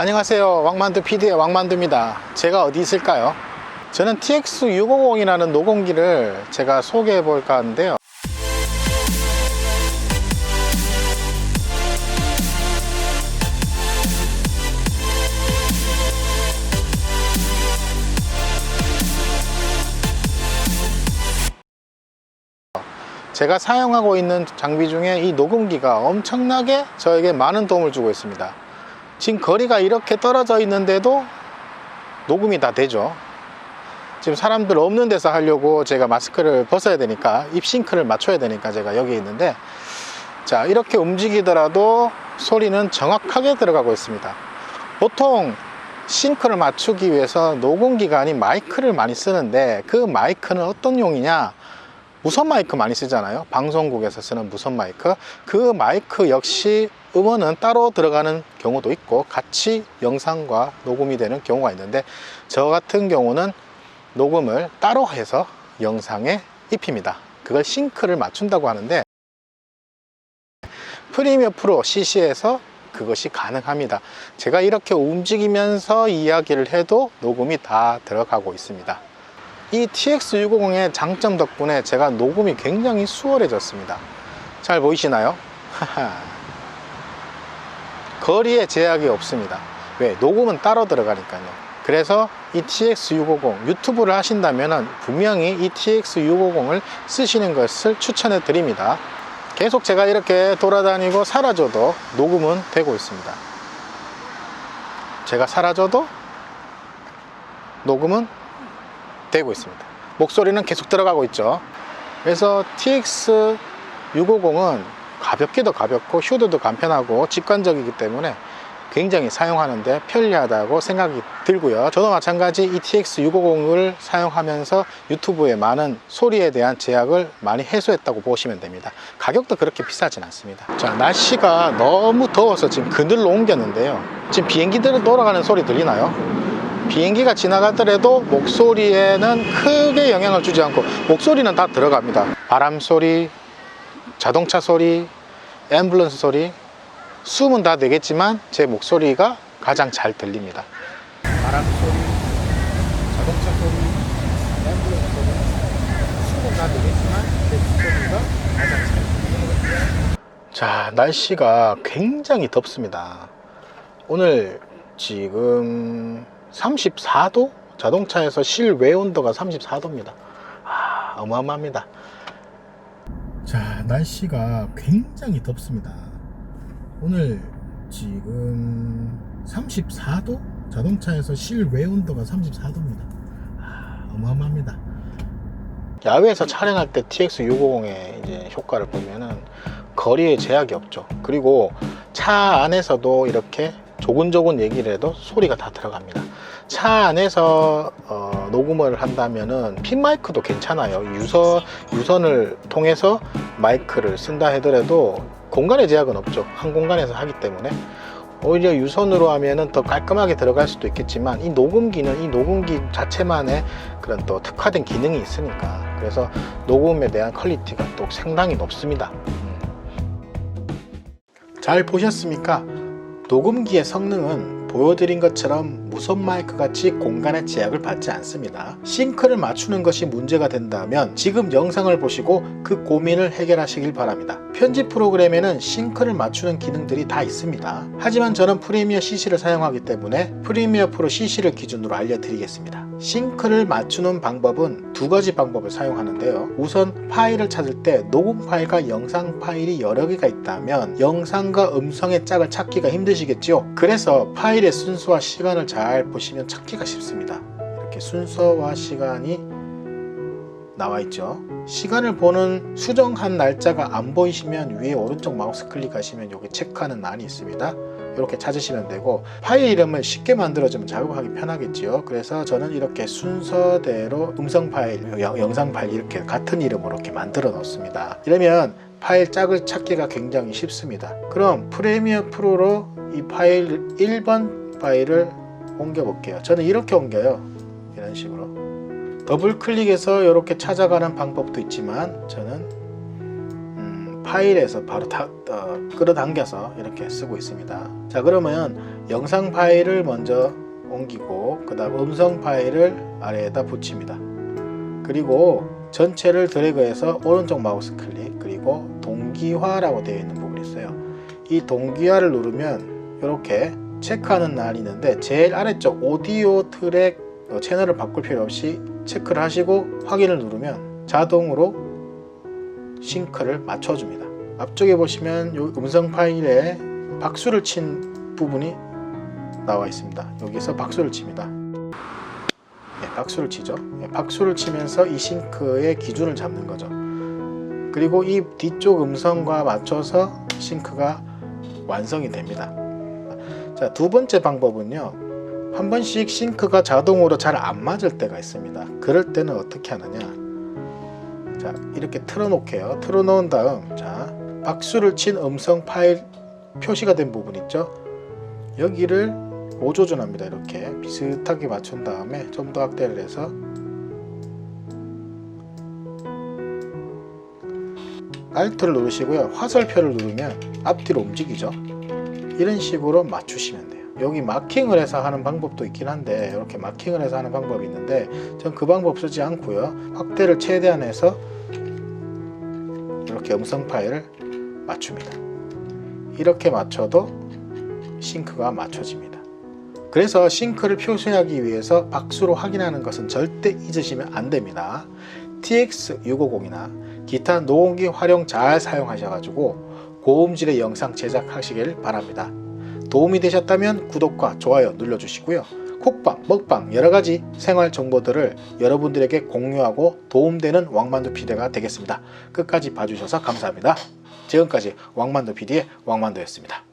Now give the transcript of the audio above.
안녕하세요. 왕만두 PD의 왕만두입니다. 제가 어디 있을까요? 저는 TX650이라는 노공기를 제가 소개해 볼까 하는데요. 제가 사용하고 있는 장비 중에 이 녹음기가 엄청나게 저에게 많은 도움을 주고 있습니다. 지금 거리가 이렇게 떨어져 있는데도 녹음이 다 되죠. 지금 사람들 없는 데서 하려고 제가 마스크를 벗어야 되니까 입싱크를 맞춰야 되니까 제가 여기 있는데 자 이렇게 움직이더라도 소리는 정확하게 들어가고 있습니다. 보통 싱크를 맞추기 위해서 녹음기가 아닌 마이크를 많이 쓰는데 그 마이크는 어떤 용이냐 무선 마이크 많이 쓰잖아요. 방송국에서 쓰는 무선 마이크. 그 마이크 역시 음원은 따로 들어가는 경우도 있고 같이 영상과 녹음이 되는 경우가 있는데 저 같은 경우는 녹음을 따로 해서 영상에 입힙니다. 그걸 싱크를 맞춘다고 하는데 프리미어 프로 CC에서 그것이 가능합니다. 제가 이렇게 움직이면서 이야기를 해도 녹음이 다 들어가고 있습니다. 이 TX650의 장점 덕분에 제가 녹음이 굉장히 수월해졌습니다. 잘 보이시나요? 거리에 제약이 없습니다. 왜? 녹음은 따로 들어가니까요. 그래서 이 TX650 유튜브를 하신다면 분명히 이 TX650을 쓰시는 것을 추천해 드립니다. 계속 제가 이렇게 돌아다니고 사라져도 녹음은 되고 있습니다. 제가 사라져도 녹음은 되고 있습니다. 목소리는 계속 들어가고 있죠. 그래서 TX650은 가볍기도 가볍고 휴대도 간편하고 직관적이기 때문에 굉장히 사용하는데 편리하다고 생각이 들고요. 저도 마찬가지 이 TX650을 사용하면서 유튜브에 많은 소리에 대한 제약을 많이 해소했다고 보시면 됩니다. 가격도 그렇게 비싸진 않습니다. 자, 날씨가 너무 더워서 지금 그늘로 옮겼는데요. 지금 비행기들은 돌아가는 소리 들리나요? 비행기가 지나가더라도 목소리에는 크게 영향을 주지 않고 목소리는 다 들어갑니다. 바람 소리, 자동차 소리, 앰뷸런스 소리, 숨은 다 되겠지만 제 목소리가 가장 잘 들립니다. 바람 소리, 자동차 소리, 앰뷸런스 소리, 숨은 다 되겠지만 제 목소리가 가장 잘 들립니다. 자, 날씨가 굉장히 덥습니다. 오늘 지금 34도? 자동차에서 실외 온도가 34도입니다. 아, 어마어마합니다. 자, 날씨가 굉장히 덥습니다. 오늘 지금 34도? 자동차에서 실외 온도가 34도입니다. 아, 어마어마합니다. 야외에서 촬영할 때 TX650의 이제 효과를 보면은 거리에 제약이 없죠. 그리고 차 안에서도 이렇게 조근조근 얘기를 해도 소리가 다 들어갑니다. 차 안에서 어, 녹음을 한다면은 핀 마이크도 괜찮아요. 유선 유선을 통해서 마이크를 쓴다 하더라도 공간의 제약은 없죠. 한 공간에서 하기 때문에 오히려 유선으로 하면은 더 깔끔하게 들어갈 수도 있겠지만 이 녹음기는 이 녹음기 자체만의 그런 또 특화된 기능이 있으니까 그래서 녹음에 대한 퀄리티가 또 상당히 높습니다. 음. 잘 보셨습니까? 녹음기의 성능은 보여드린 것처럼 무선 마이크 같이 공간의 제약을 받지 않습니다. 싱크를 맞추는 것이 문제가 된다면 지금 영상을 보시고 그 고민을 해결하시길 바랍니다. 편집 프로그램에는 싱크를 맞추는 기능들이 다 있습니다. 하지만 저는 프리미어 CC를 사용하기 때문에 프리미어 프로 CC를 기준으로 알려드리겠습니다. 싱크를 맞추는 방법은 두 가지 방법을 사용하는데요. 우선 파일을 찾을 때 녹음 파일과 영상 파일이 여러 개가 있다면 영상과 음성의 짝을 찾기가 힘드시겠죠. 그래서 파일의 순서와 시간을 잘 보시면 찾기가 쉽습니다. 이렇게 순서와 시간이 나와 있죠. 시간을 보는 수정한 날짜가 안 보이시면 위에 오른쪽 마우스 클릭하시면 여기 체크하는 란이 있습니다. 이렇게 찾으시면 되고 파일 이름을 쉽게 만들어주면 작업하기 편하겠지요. 그래서 저는 이렇게 순서대로 음성 파일, 영- 영상 파일 이렇게 같은 이름으로 이렇게 만들어 놓습니다. 이러면 파일 짝을 찾기가 굉장히 쉽습니다. 그럼 프리미어 프로로 이 파일 1번 파일을 옮겨 볼게요. 저는 이렇게 옮겨요. 이런 식으로. 더블 클릭해서 이렇게 찾아가는 방법도 있지만 저는 음, 파일에서 바로 다, 어, 끌어당겨서 이렇게 쓰고 있습니다. 자 그러면 영상 파일을 먼저 옮기고 그 다음 음성 파일을 아래에다 붙입니다. 그리고 전체를 드래그해서 오른쪽 마우스 클릭 그리고 동기화라고 되어 있는 부분이 있어요. 이 동기화를 누르면 이렇게 체크하는 란이 있는데 제일 아래쪽 오디오 트랙 어, 채널을 바꿀 필요 없이 체크를 하시고 확인을 누르면 자동으로 싱크를 맞춰줍니다. 앞쪽에 보시면 요 음성 파일에 박수를 친 부분이 나와 있습니다. 여기서 박수를 칩니다. 예, 박수를 치죠. 예, 박수를 치면서 이 싱크의 기준을 잡는 거죠. 그리고 이 뒤쪽 음성과 맞춰서 싱크가 완성이 됩니다. 자, 두 번째 방법은요. 한 번씩 싱크가 자동으로 잘 안 맞을 때가 있습니다. 그럴 때는 어떻게 하느냐? 자, 이렇게 틀어놓게요. 틀어놓은 다음, 자, 박수를 친 음성 파일 표시가 된 부분 있죠? 여기를 5조준합니다. 이렇게 비슷하게 맞춘 다음에 좀 더 확대를 해서 Alt를 누르시고요. 화살표를 누르면 앞뒤로 움직이죠. 이런 식으로 맞추시면. 여기 마킹을 해서 하는 방법도 있긴 한데 이렇게 마킹을 해서 하는 방법이 있는데 전 그 방법 쓰지 않고요. 확대를 최대한 해서 이렇게 음성 파일을 맞춥니다. 이렇게 맞춰도 싱크가 맞춰집니다. 그래서 싱크를 표시하기 위해서 박수로 확인하는 것은 절대 잊으시면 안 됩니다. TX650이나 기타 녹음기 활용 잘 사용하셔가지고 고음질의 영상 제작하시길 바랍니다. 도움이 되셨다면 구독과 좋아요 눌러주시고요. 콕방, 먹방 여러가지 생활 정보들을 여러분들에게 공유하고 도움되는 왕만두 PD가 되겠습니다. 끝까지 봐주셔서 감사합니다. 지금까지 왕만두 PD의 왕만두였습니다.